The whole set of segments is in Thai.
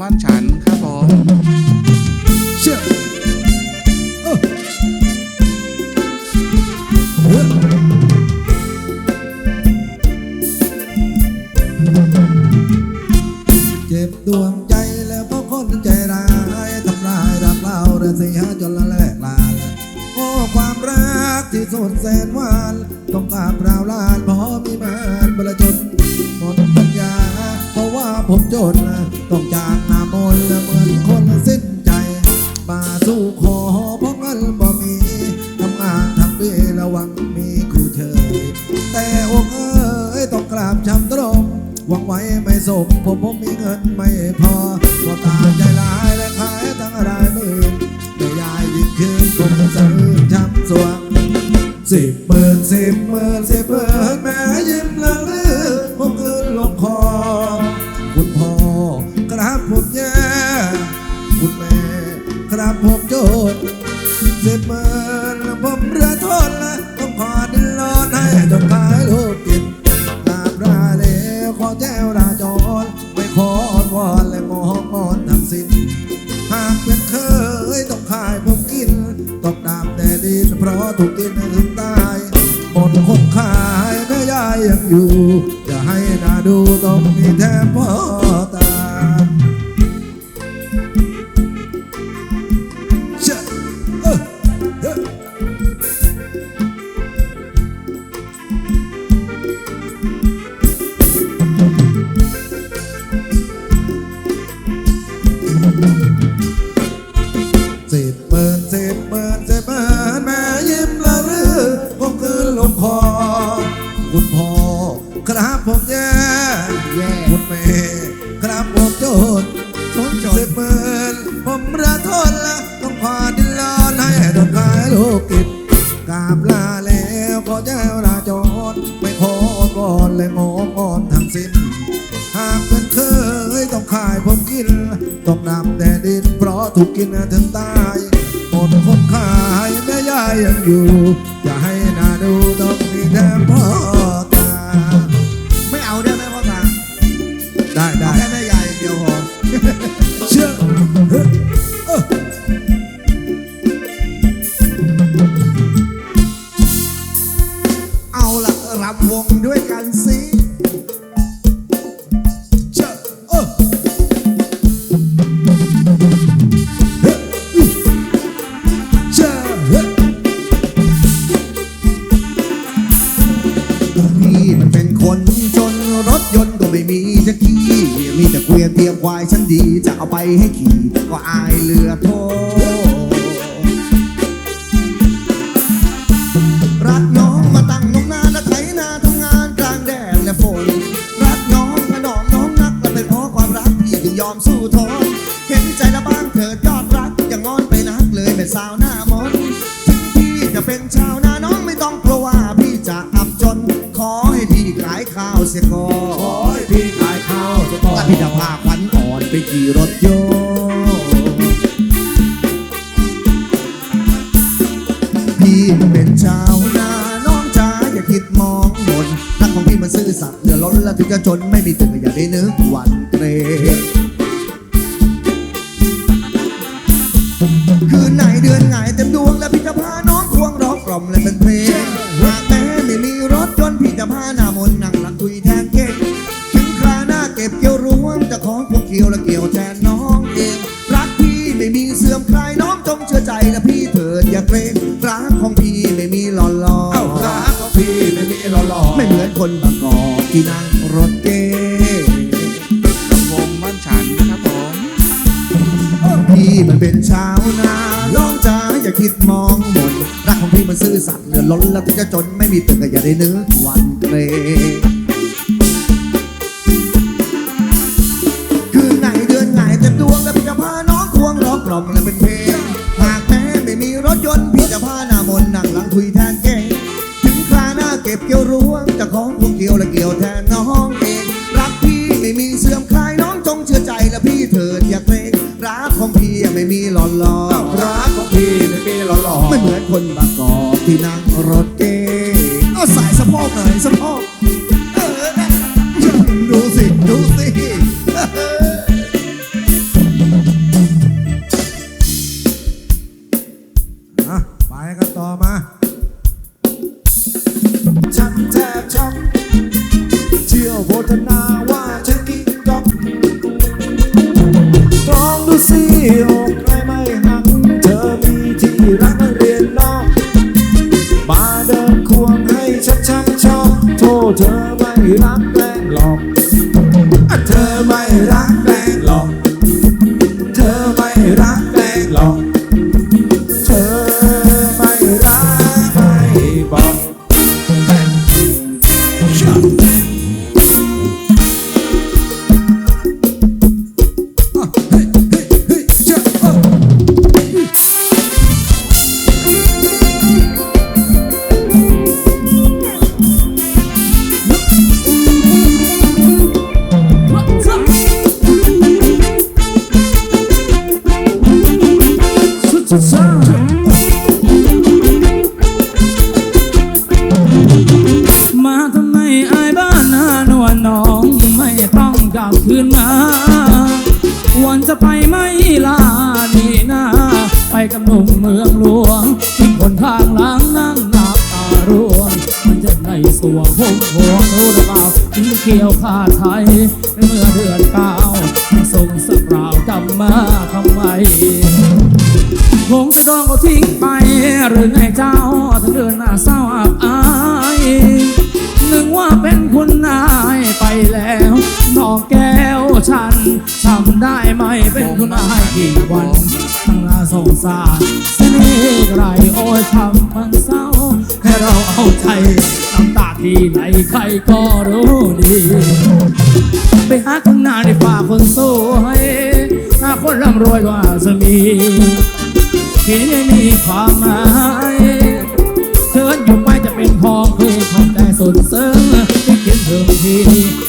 บ้านฉันครับผมเชื่อเออเฮ้ยเจ็บดวงใจแล้วเพราะคนใจร้ายทำลายรักเราเรือเสียจนละแลกลาโอ้ความรักที่สุดแสนหวานต้องการเปล่าลานเพราะมีมานประจนหมดปัญญา เพราะว่าผมจนต้องจากนามนเหมือนคนสิ้นใจ มาสู้ขอเพราะเงินบ่มีทำงานทำปีระวังมีครูเชยแต่อเอ้ยต้องกราบช้ำตรงหวังไว้ไม่สมผมผมมีเงินไม่พอก็ตาใจร้ายและขายตั้งรายหมื่นแต่ยายดิ้นคืนผมสะอื้นช้ำสวงสิบหมื่นสิบหมื่นสิบหมื่นแม่ยิ้มละ ครับผมโจทย์สิบหมื่นผมเรือทนละต้องขอดินรอนให้จนขายลูกกินกราบราเลขอแจ้วราจรไม่ขออ้อนวอนและงองอนทั้งสิ้นหากเป็นเคยต้องขายผมกินต้องดามแต่ดินเพราะถูกกินถึงตายหมดคนขายแม่ยายยังอยู่ จะให้นาดูต้องมีแทบพอ หากเป็นเคยต้องขายผมกิน ต้องนำแต่ดินเพราะถูกกินถึงตายหมดคนขายแม่ยายยังอยู่อย่าให้นาดูต้อง มีแต่เกวียนเตียมควายฉันดี จะเอาไปให้ขี่ก็อายเหลือโทรักน้องมาตั้งนงนาและไถนาทำงานกลางแดดและฝน รักน้องถนอมน้องนักและเป็นเพราะความรักพี่ถึงยอมสู้ทนเห็นใจละบ้างเถิดยอดรักอย่างงอนไปนักเลยแม่สาวหน้ามนถึงพี่จะเป็นชาวนาน้องไม่ต้องกลัวว่าพี่จะอับจน ขอให้พี่ขายข้าวเสียก่อน พี่จะพาขวัญอ่อนไปขี่รถยนต์พี่เป็นชาวนาน้องจ๋าอย่าคิดมองบนรักของพี่มันซื่อสัตย์เหลือล้นและถึงจะจนไม่มีตึกอย่าได้นึกว่า ของพี่ไม่มีหล่อนลอเอ้ารักของพี่ไม่มีหล่อๆไม่เหมือนคนบางกอกที่นั่งรถเก๋งลำวงบ้านฉันนะครับผมพี่มันเป็นชาวนาน้องจ๋าอย่าคิดมองหมนรักของพี่มันซื่อสัตย์เหลือล้นและถึงจะจนไม่มีตึกก็อย่าได้นึกวันเกรงคืนไหนเดือนไหนเต็มดวงและพี่จะพาน้องควงร้องกล่อมและเป็นเพลง ที่นั่งรถเก๋งเอาสายสะโพกหน่อยสะโพกอดูสิดูสิไปกันต่อมาฉันแทบช็อกเชี่ยวโวทนาว่าฉันกินก๊อกลองดูสิ มาทำไมอายบ้านนานวลน้องไม่ต้องกลับคืนมาวันจะไปไม่ลานี่นาไปกับหนุ่มเมืองหลวงทิ้งคนข้างหลังนั่งนับตาร่วงมันจะในสวงพุ่วงรู้หรือเปล่าทิ้งเกี่ยวข้าไทยเมื่อเดือนเก้าส่งสักราวกลับมาทำไม คงจะโดนเขาทิ้งไปหรือไงเจ้าถึงเดินหน้าเศร้าอับอายนึกว่าเป็นคุณนายไปแล้วน้องแก้วฉันทำได้ไหมเป็นคุณนายกี่วันทั้งน่าสงสารเสน่ห์ไรโอ้ยทำมันเศร้าให้เราเอาใจน้ำตาที่ไหนใครก็รู้ดีไปหาข้างหน้าในฝ่าคนสวยหาคนร่ำรวยว่าจะมี ที่ไม่มีความหมายเชิญอยู่ไปจะเป็นของพี่ขอบใจสุดซึ้งที่คิดถึงพี่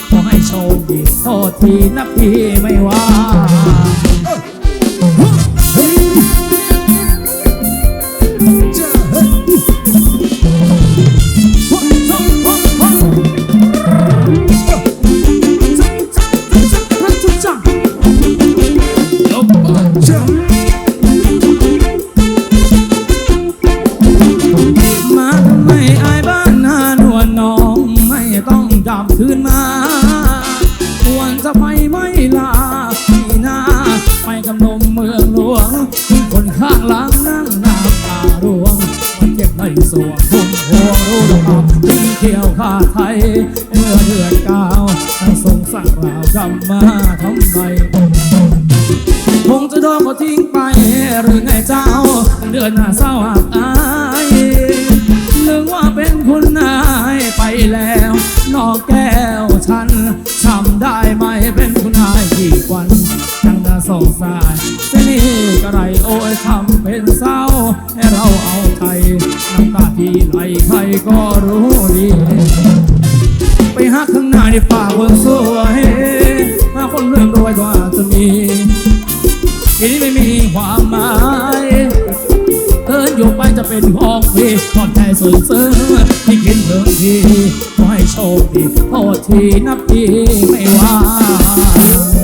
ขอให้โชคดีโทษทีนับพี่ไม่ว่าม พวงรู้หรือเปล่าทิ้งเที่ยวข้าไทยเมื่อเดือนเก้าทั้งส่งสั่งราวกลับมาทำไมคงจะโดนเขาทิ้งไปหรือไงเจ้า เดือนหน้าเศร้าอับอายนึกว่าเป็นคุณนายไปแล้ว นอกแก้วฉันทำได้ไหมเป็นคุณนายกี่วันจังน่าสงสารเสน่กระไรโอ้ยทำเป็นเศร้าให้เราเอาใจน้ำ ที่ไหลใครก็รู้ดี ไปหาข้างหน้าในป่าคนสวยหาคนเรื่องรวยกว่าจะมีที่ไม่มีความหมายเดินอยู่ไปจะเป็นของพี่ขอบใจสุดซึ้งที่คิดถึงพี่ขอให้โชคดีโทษทีนับพี่ไม่ว่า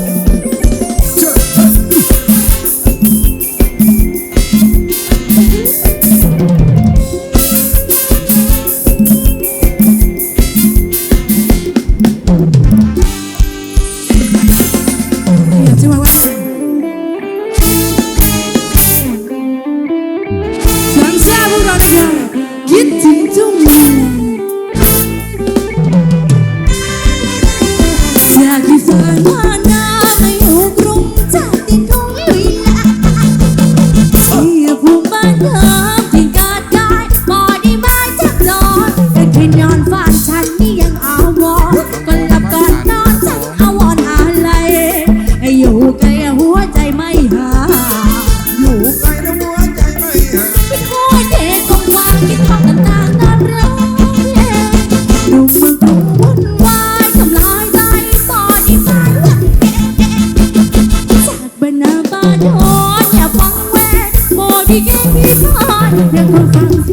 านอ่อนอย่าฟังแม่โมดีแค่ที่สอนเรื่งของ